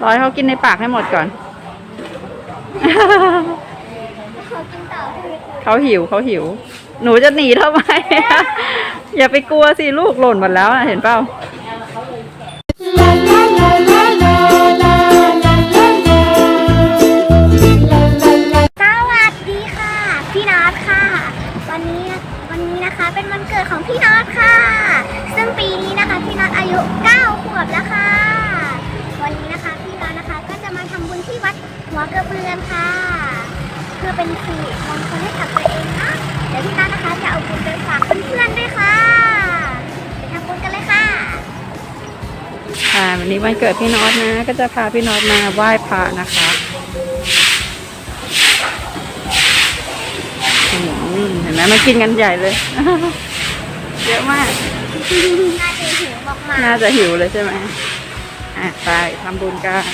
รอให้เขากินในปากให้หมดก่อน เขากินต่อใช่ไหมเขาหิวเขาหิว หนูจะหนีทำไม อย่าไปกลัวสิลูกหล่นหมดแล้วอะเห็นเปล่า หัวกระเบือนค่ะ เพื่อเป็นสิริมงคลให้กับตัวเองนะเดี๋ยวพี่น็อตนะคะจะเอาบุญไปฝากเพื่อนๆด้วยค่ะไปทำบุญกันเลยค่ะค่ะวันนี้วันเกิดพี่น็อตนะ ก็จะพาพี่น็อตมาไหว้พระนะคะอืมเห็นไหมมากินกันใหญ่เลยเยอะมาก น่าจะหิวมากๆน่าจะหิวเลยใช่ไหมอะไปทำบุญกัน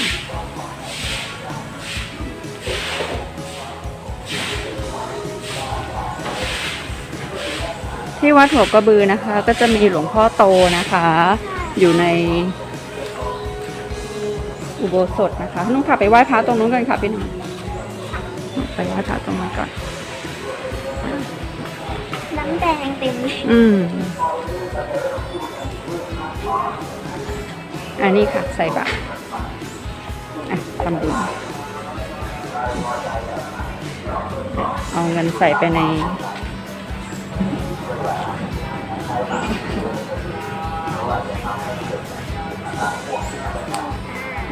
ที่วัดหัวกระบือนะคะ ก็จะมีหลวงพ่อโตนะคะ อยู่ใน อุโบสถนะคะนุ่งค่ะไปไหว้พระตรงนู้นกันค่ะพี่หนุ่มไปไหว้พระตรงนั้นก่อนน้ำแดงเต็มเลยอืมอันนี้ค่ะใส่บาตรอะทำบุญเอาเงินใส่ไปใน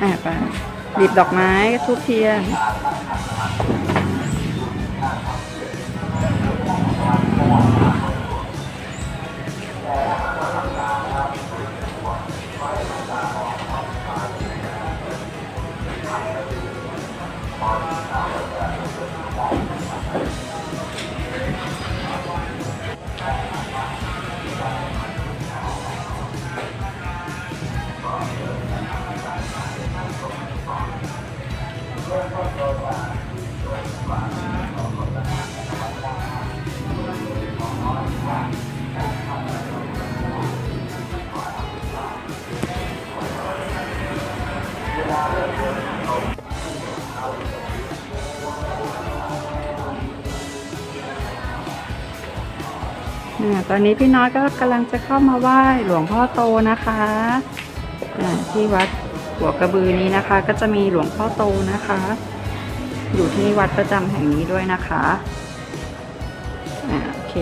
อ่าไปหยิบดอกไม้ทุกเทียน ตอนนี้พี่น้อยก็กำลังจะเข้ามาไหว้หลวงพ่อโตนะคะที่วัดหัวกระบือนี้นะคะ ก็จะมีหลวงพ่อโตนะคะ อยู่ที่วัดประจำแห่งนี้ด้วยนะคะโอเค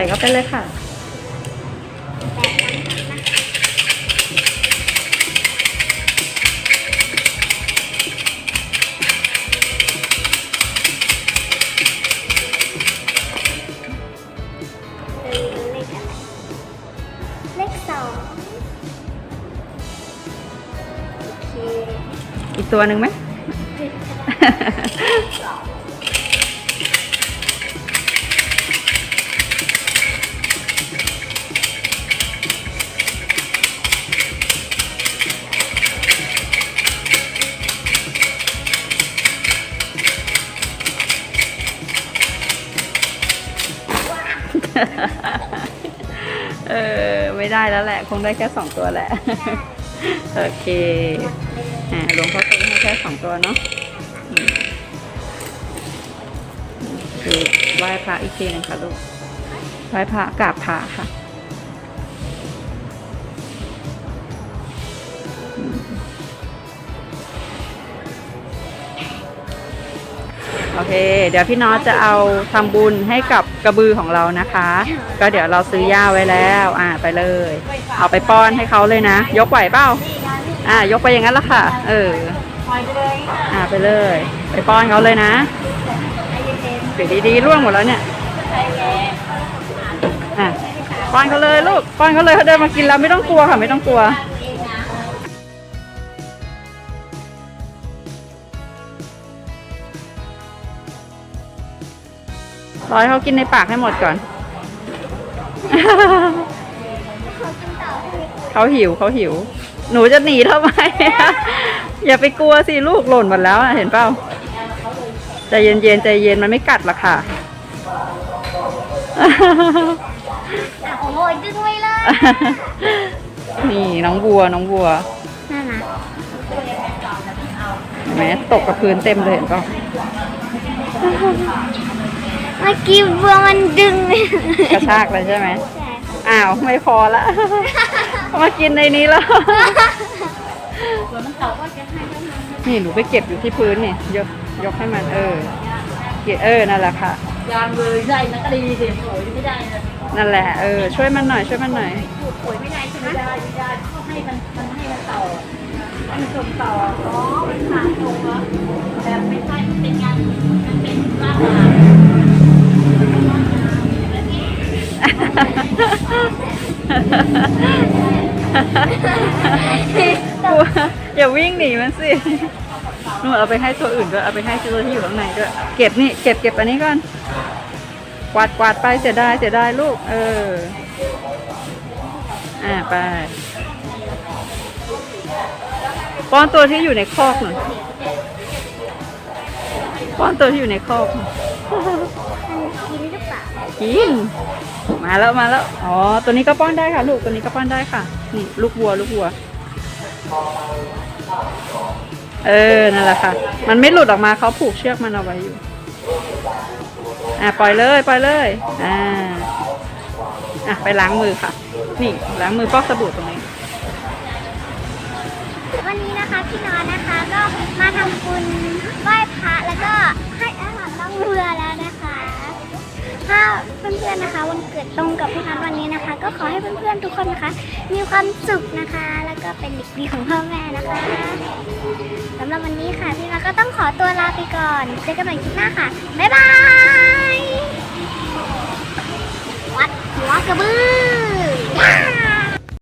ส่เข้าไปเลยค่ะแปดน้ำนะเออเลขอะไรเลขสองโอเค อีกตัวหนึ่งไหมเอ ไม่ได้แล้วแหละ คงได้แค่สองตัวแหละ โอเคอ่าหลวงพ่อคงให้แค่สองตัวเนาะคือไหว้พระอีกทีนึงค่ะลูกไหว้พระกราบพระค่ะ โอเค เดี๋ยวพี่น็อจะเอาทำบุญให้กับกระบือของเรานะคะ ก็เดี๋ยวเราซื้อหญ้าไว้แล้ว อ่าไปเลย เอาไปป้อนให้เขาเลยนะ ยกไหวเปล่าอ่ายกไปอย่างนั้นละค่ะ เอออ่าไปเลย ไปป้อนเขาเลยนะเดี๋ยวดีๆร่วงหมดแล้วเนี่ยอะป้อนเขาเลยลูกป้อนเขาเลยเขาเดินมากินแล้วไม่ต้องกลัวค่ะ ไม่ต้องกลัว รอให้เขากินในปากให้หมดก่อน เขาหิวเขาหิว หนูจะหนีทำไม อย่าไปกลัวสิลูกหล่นหมดแล้วอะเห็นเปล่าใจเย็นๆใจเย็นมันไม่กัดหรอกค่ะอะโอ้ยดึงไว้เลยนี่น้องวัวน้องวัวน่ารักเห็นไหมตกกับพื้นเต็มเลยเห็นเปล่า เมื่อกี้บัวมันดึงกระชากเลยใช่ไหมใช่อ้าวไม่พอละมากินในนี้แล้วนี่หนูไปเก็บอยู่ที่พื้นนี่ยกยกให้มันเออเก็บเออนั่นแหละค่ะยางเลยใช่นักก็ดีสิโอยไม่ได้นะนั่นแหละเออช่วยมันหน่อยช่วยมันหน่อยโอยไม่ได้ใช่ไหมไม่ได้ไม่ได้เขาให้มันมันให้มันต่อให้มันส่งต่ออ๋อมันขาดตรงเหรอแต่ไม่ใช่มันเป็นงานมันเป็นลาดหากลัว อย่าวิ่งหนีมันสิหนูเอาไปให้ตัวอื่นด้วย เอาไปให้ตัวที่อยู่ข้างในด้วย เก็บนี่เก็บเก็บอันนี้ก่อน กวาดกวาดไปเสียดายเสียดายลูก เออ อ่าไป ป้อนตัวที่อยู่ในคอกหน่อยป้อนตัวที่อยู่ในคอก กิน มาแล้วมาแล้ว อ๋อ ตัวนี้ก็ป้อนได้ค่ะ ลูก ตัวนี้ก็ป้อนได้ค่ะ นี่ลูกวัว ลูกวัว เออ นั่นแหละค่ะ มันไม่หลุดออกมาเขาผูกเชือกมันเอาไว้อยู่ อะปล่อยเลย ปล่อยเลย อ่า อะไปล้างมือค่ะ นี่ล้างมือฟอกสบู่ตรงนี้วันนี้นะคะพี่น้อยนะคะก็มาทำบุญไหว้พระแล้วก็ให้อาหารน้องเรือแล้วนะคะ ถ้าเพื่อนๆนะคะวันเกิดตรงกับพี่นัทวันนี้นะคะ ก็ขอให้เพื่อนๆทุกคนนะคะ มีความสุขนะคะ แล้วก็เป็นเด็กดีของพ่อแม่นะคะสำหรับวันนี้ค่ะพี่นัทก็ต้องขอตัวลาไปก่อนเจอกันใหม่คลิปหน้าค่ะบ๊ายบายวัดหัวกระบือ